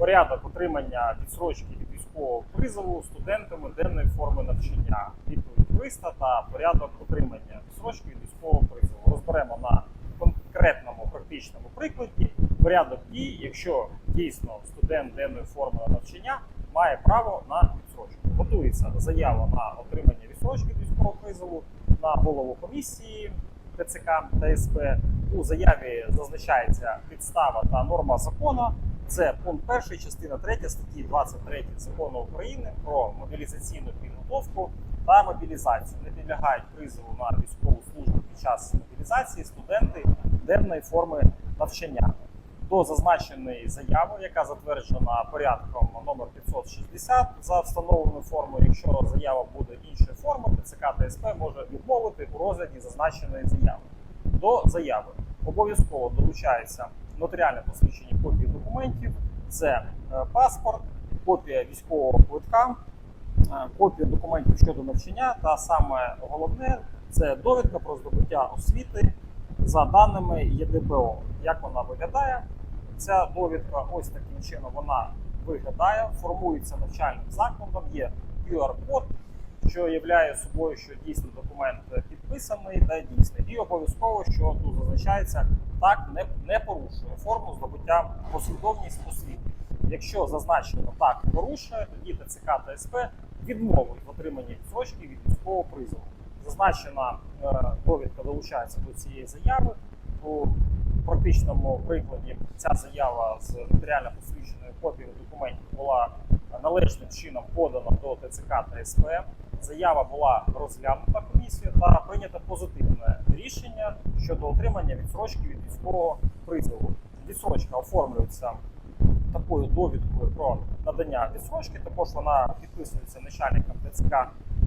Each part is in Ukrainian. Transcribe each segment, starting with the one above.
порядок отримання відсрочки від військового призову студентами денної форми навчання, відповідь юриста та порядок отримання відсрочки від військового призову. Розберемо на конкретному практичному прикладі порядок дій, якщо дійсно студент денної форми навчання має право на відсрочку. Готується заява на отримання відсрочки від військового призову на голову комісії ТЦК та СП. У заяві зазначається підстава та норма закону. Це пункт 1, частина 3 статті 23 закону України про мобілізаційну підготовку та мобілізацію. Не підлягають призову на військову службу під час мобілізації студенти денної форми навчання. До зазначеної заяви, яка затверджена порядком номер 560 за встановленою формою, якщо заява буде іншої форми, ТЦК та СП може відмовити у розгляді зазначеної заяви. До заяви обов'язково долучається нотаріальне посвідчення копії документів, це е, паспорт, копія військового квитка, е, копія документів щодо навчання, та саме головне це довідка про здобуття освіти за даними ЄДПО. Як вона виглядає? Ця довідка ось таким чином вона виглядає, формується навчальним закладом, є QR-код, що являє собою, що дійсно документ підписаний та дійсний. І обов'язково, що тут зазначається, так не, не порушує форму здобуття послідовність освіти. Якщо зазначено так порушує, тоді ТЦК та СП відмовить в отриманні відсрочки від військового призову. Зазначена е, довідка долучається до цієї заяви. У практичному прикладі ця заява з нотаріально посвідченою копією документів була належним чином подана до ТЦК та СП. Заява була розглянута комісією та прийнято позитивне рішення щодо отримання відсрочки від військового призову. Відсрочка оформлюється такою довідкою про надання відсрочки. Також вона підписується начальником ТЦК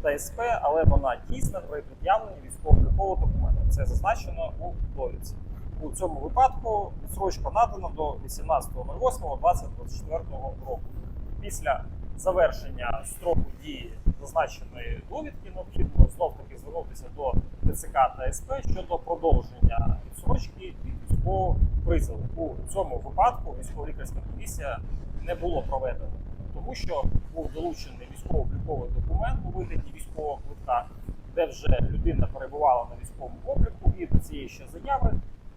та СП, але вона дійсна при пред'явленні військово-облікового документу. Це зазначено у довідці. У цьому випадку відсрочка надана до 18.08.2024 року. Після завершення строку дії зазначеної довідки необхідно знов таки звернутися до ТЦК та СП щодо продовження відсрочки від військового призову. У цьому випадку військово-лікарська комісія не було проведено, тому що був долучений військово-обліковий документ у вигляді військового квитка, де вже людина перебувала на військовому обліку, і до цієї ще заяви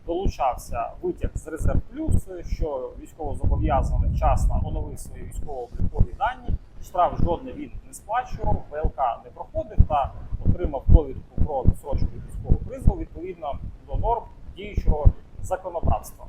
долучався витяг з резерв плюс, що військовозобов'язаний вчасно оновив свої військово-облікові дані. Штраф жодний він не сплачував, ВЛК не проходив та отримав довідку про відсрочку від військового призову відповідно до норм діючого законодавства.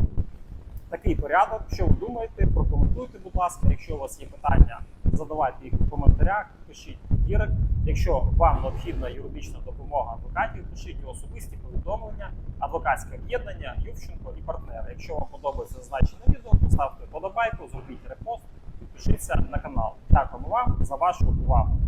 Такий порядок. Що ви думаєте? Прокоментуйте, будь ласка. Якщо у вас є питання, задавайте їх у коментарях, пишіть в дірект. Якщо вам необхідна юридична допомога адвокатів, пишіть у особисті повідомлення, адвокатське об'єднання, Ювченко і партнери. Якщо вам подобається зазначене відео, поставте подобайку, зробіть репост, підпишіться на канал вам за вашу увагу.